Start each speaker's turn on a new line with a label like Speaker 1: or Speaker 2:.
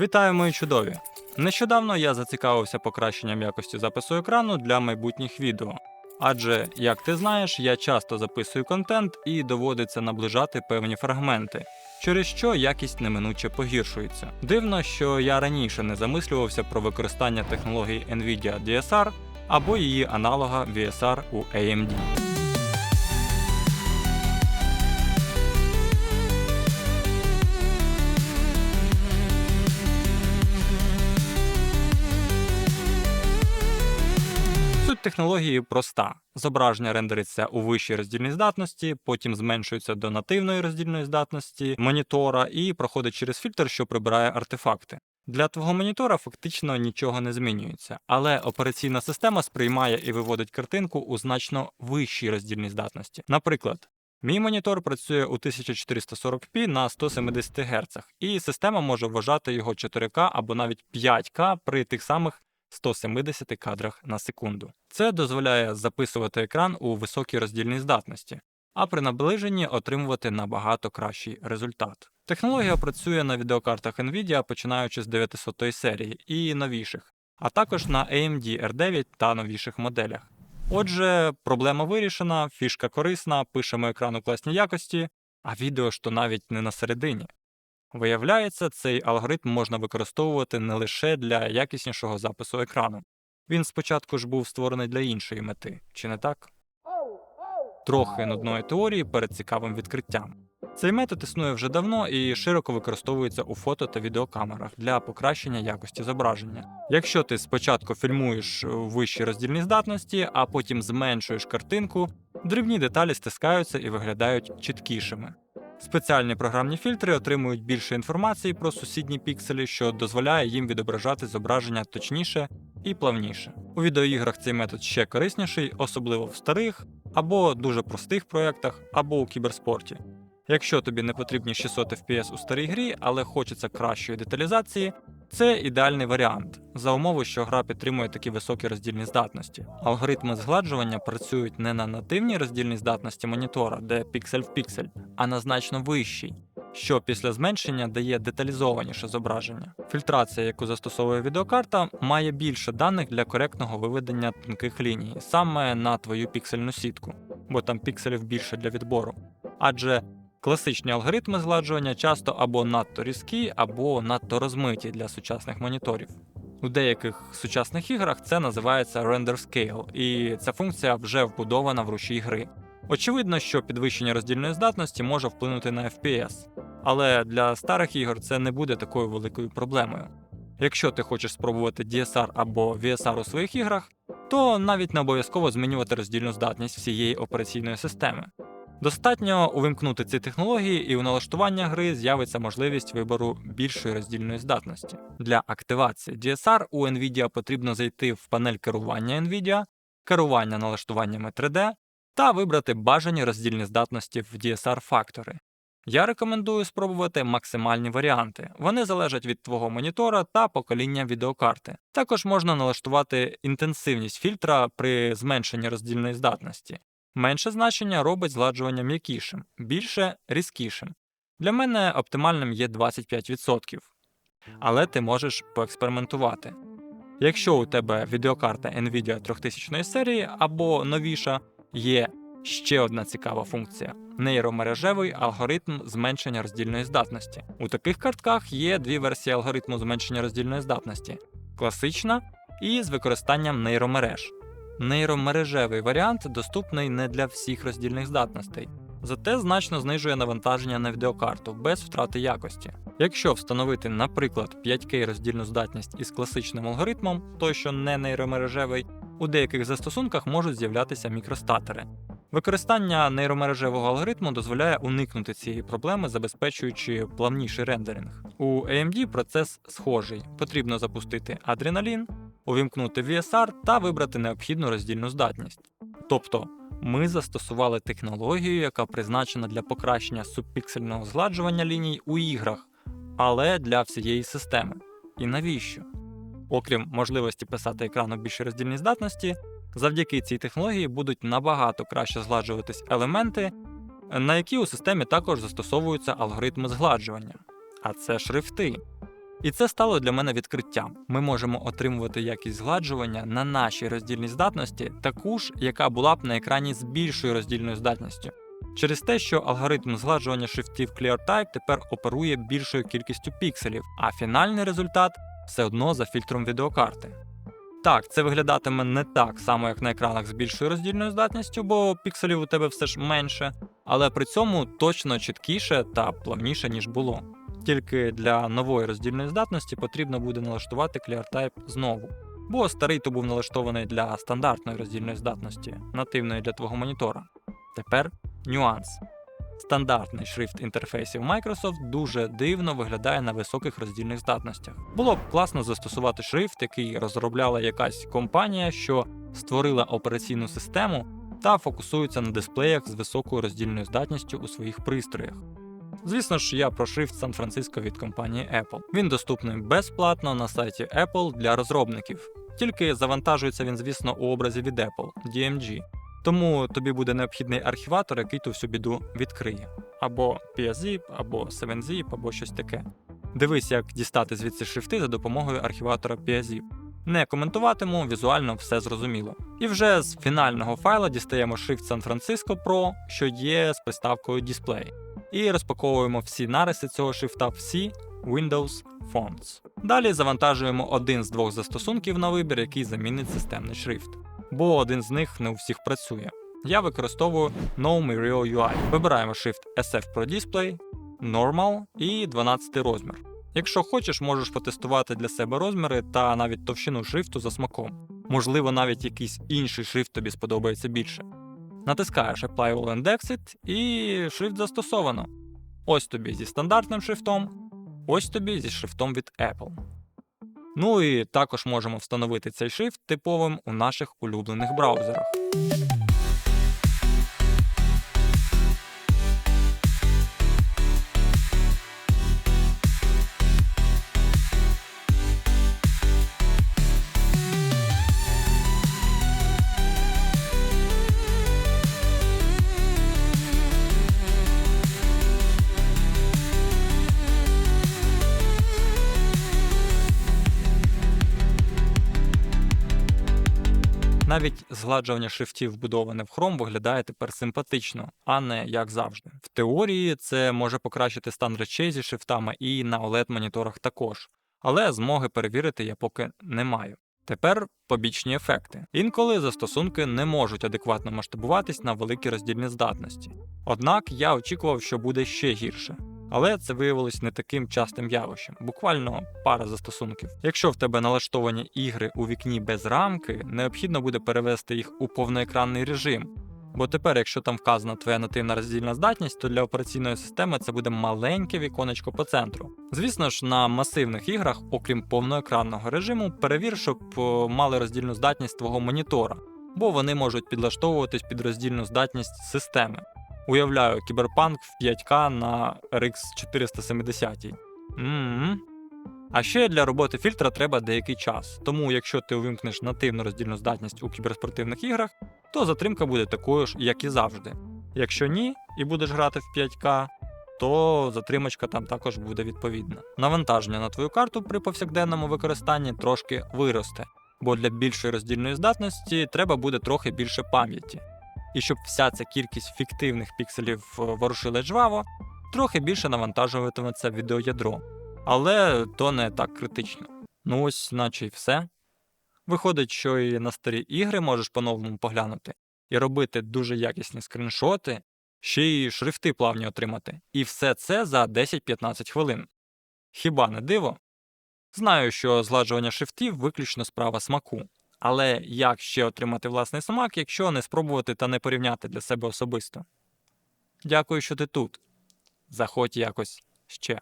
Speaker 1: Вітаю, мої чудові! Нещодавно я зацікавився покращенням якості запису екрану для майбутніх відео. Адже, як ти знаєш, я часто записую контент і доводиться наближати певні фрагменти, через що якість неминуче погіршується. Дивно, що я раніше не замислювався про використання технології Nvidia DSR або її аналога VSR у AMD. Технології проста: зображення рендериться у вищій роздільній здатності, потім зменшується до нативної роздільної здатності монітора і проходить через фільтр, що прибирає артефакти. Для твого монітора фактично нічого не змінюється, але операційна система сприймає і виводить картинку у значно вищій роздільній здатності. Наприклад, мій монітор працює у 1440p на 170 Гц, і система може вважати його 4К або навіть 5К при тих самих 170 кадрах на секунду. Це дозволяє записувати екран у високій роздільній здатності, а при наближенні отримувати набагато кращий результат. Технологія працює на відеокартах Nvidia починаючи з 900 серії і новіших, а також на AMD R9 та новіших моделях. Отже, проблема вирішена, фішка корисна, пишемо екран у класній якості, а відео ж то навіть не на середині. Виявляється, цей алгоритм можна використовувати не лише для якіснішого запису екрану. Він спочатку ж був створений для іншої мети, чи не так? Трохи нудної теорії перед цікавим відкриттям. Цей метод існує вже давно і широко використовується у фото та відеокамерах для покращення якості зображення. Якщо ти спочатку фільмуєш у вищій роздільній здатності, а потім зменшуєш картинку, дрібні деталі стискаються і виглядають чіткішими. Спеціальні програмні фільтри отримують більше інформації про сусідні пікселі, що дозволяє їм відображати зображення точніше і плавніше. У відеоіграх цей метод ще корисніший, особливо в старих або дуже простих проєктах, або у кіберспорті. Якщо тобі не потрібні 600 FPS у старій грі, але хочеться кращої деталізації, це ідеальний варіант за умови, що гра підтримує такі високі роздільні здатності. Алгоритми згладжування працюють не на нативній роздільній здатності монітора, де піксель в піксель, а на значно вищій, що після зменшення дає деталізованіше зображення. Фільтрація, яку застосовує відеокарта, має більше даних для коректного виведення тонких ліній саме на твою піксельну сітку, бо там пікселів більше для відбору. Адже Класичні алгоритми згладжування часто або надто різкі, або надто розмиті для сучасних моніторів. У деяких сучасних іграх це називається Render Scale, і ця функція вже вбудована в рушій гри. Очевидно, що підвищення роздільної здатності може вплинути на FPS, але для старих ігор це не буде такою великою проблемою. Якщо ти хочеш спробувати DSR або VSR у своїх іграх, то навіть не обов'язково змінювати роздільну здатність всієї операційної системи. Достатньо увімкнути ці технології, і у налаштування гри з'явиться можливість вибору більшої роздільної здатності. Для активації DSR у NVIDIA потрібно зайти в панель керування NVIDIA, керування налаштуваннями 3D та вибрати бажані роздільні здатності в DSR фактори. Я рекомендую спробувати максимальні варіанти. Вони залежать від твого монітора та покоління відеокарти. Також можна налаштувати інтенсивність фільтра при зменшенні роздільної здатності. Менше значення робить згладжування м'якішим, більше різкішим. Для мене оптимальним є 25%. Але ти можеш поекспериментувати. Якщо у тебе відеокарта Nvidia 3000 серії або новіша, є ще одна цікава функція нейромережевий алгоритм зменшення роздільної здатності. У таких картках є дві версії алгоритму зменшення роздільної здатності: класична і з використанням нейромереж. Нейромережевий варіант доступний не для всіх роздільних здатностей, зате значно знижує навантаження на відеокарту без втрати якості. Якщо встановити, наприклад, 5К роздільну здатність із класичним алгоритмом, той що не нейромережевий, у деяких застосунках можуть з'являтися мікростатери. Використання нейромережевого алгоритму дозволяє уникнути цієї проблеми, забезпечуючи плавніший рендеринг. У AMD процес схожий. Потрібно запустити адреналін, увімкнути VSR та вибрати необхідну роздільну здатність. Тобто, ми застосували технологію, яка призначена для покращення субпіксельного згладжування ліній у іграх, але для всієї системи. І навіщо? Окрім можливості писати екран у більшій роздільній здатності, завдяки цій технології будуть набагато краще згладжуватись елементи, на які у системі також застосовуються алгоритми згладжування, а це шрифти. І це стало для мене відкриттям. Ми можемо отримувати якість згладжування на нашій роздільній здатності, таку ж, яка була б на екрані з більшою роздільною здатністю. Через те, що алгоритм згладжування шрифтів ClearType тепер оперує більшою кількістю пікселів, а фінальний результат все одно за фільтром відеокарти. Так, це виглядатиме не так само, як на екранах з більшою роздільною здатністю, бо пікселів у тебе все ж менше, але при цьому точно чіткіше та плавніше, ніж було. Тільки для нової роздільної здатності потрібно буде налаштувати ClearType знову. Бо старий то був налаштований для стандартної роздільної здатності, нативної для твого монітора. Тепер нюанс. Стандартний шрифт інтерфейсів Microsoft дуже дивно виглядає на високих роздільних здатностях. Було б класно застосувати шрифт, який розробляла якась компанія, що створила операційну систему та фокусується на дисплеях з високою роздільною здатністю у своїх пристроях. Звісно ж, я про шрифт Сан-Франциско від компанії Apple. Він доступний безплатно на сайті Apple для розробників. Тільки завантажується він, звісно, у образі від Apple DMG. Тому тобі буде необхідний архіватор, який ту всю біду відкриє. Або PSZip, або 7zip, або щось таке. Дивись, як дістати звідси шрифти за допомогою архіватора PSZip. Не коментуватиму, візуально все зрозуміло. І вже з фінального файла дістаємо шрифт San Francisco Pro, що є з приставкою Display. І розпаковуємо всі нариси цього шрифта всі Windows Fonts. Далі завантажуємо один з двох застосунків на вибір, який замінить системний шрифт бо один з них не у всіх працює. Я використовую No Mirio UI. Вибираємо Shift SF Pro Display, Normal і 12 розмір. Якщо хочеш, можеш потестувати для себе розміри та навіть товщину шрифту за смаком. Можливо, навіть якийсь інший шрифт тобі сподобається більше. Натискаєш Apply All and Exit і шрифт застосовано. Ось тобі зі стандартним шрифтом, ось тобі зі шрифтом від Apple. Ну і також можемо встановити цей шрифт типовим у наших улюблених браузерах. Навіть згладжування шрифтів, вбудоване в Chrome, виглядає тепер симпатично, а не як завжди. В теорії це може покращити стан речей зі шрифтами і на OLED-моніторах також, але змоги перевірити я поки не маю. Тепер побічні ефекти. Інколи застосунки не можуть адекватно масштабуватись на великі роздільні здатності. Однак я очікував, що буде ще гірше. Але це виявилось не таким частим явищем, буквально пара застосунків. Якщо в тебе налаштовані ігри у вікні без рамки, необхідно буде перевести їх у повноекранний режим. Бо тепер, якщо там вказана твоя нативна роздільна здатність, то для операційної системи це буде маленьке віконечко по центру. Звісно ж, на масивних іграх, окрім повноекранного режиму, перевір, щоб е, мали роздільну здатність твого монітора, бо вони можуть підлаштовуватись під роздільну здатність системи. Уявляю, кіберпанк в 5К на RX 470. м А ще для роботи фільтра треба деякий час. Тому, якщо ти увімкнеш нативну роздільну здатність у кіберспортивних іграх, то затримка буде такою ж, як і завжди. Якщо ні, і будеш грати в 5К, то затримочка там також буде відповідна. Навантаження на твою карту при повсякденному використанні трошки виросте, бо для більшої роздільної здатності треба буде трохи більше пам'яті і щоб вся ця кількість фіктивних пікселів е, ворушила жваво, трохи більше навантажуватиметься відеоядро. Але то не так критично. Ну ось, наче й все. Виходить, що і на старі ігри можеш по-новому поглянути, і робити дуже якісні скріншоти, ще й шрифти плавні отримати. І все це за 10-15 хвилин. Хіба не диво? Знаю, що згладжування шрифтів виключно справа смаку. Але як ще отримати власний смак, якщо не спробувати та не порівняти для себе особисто? Дякую, що ти тут. Заходь якось ще.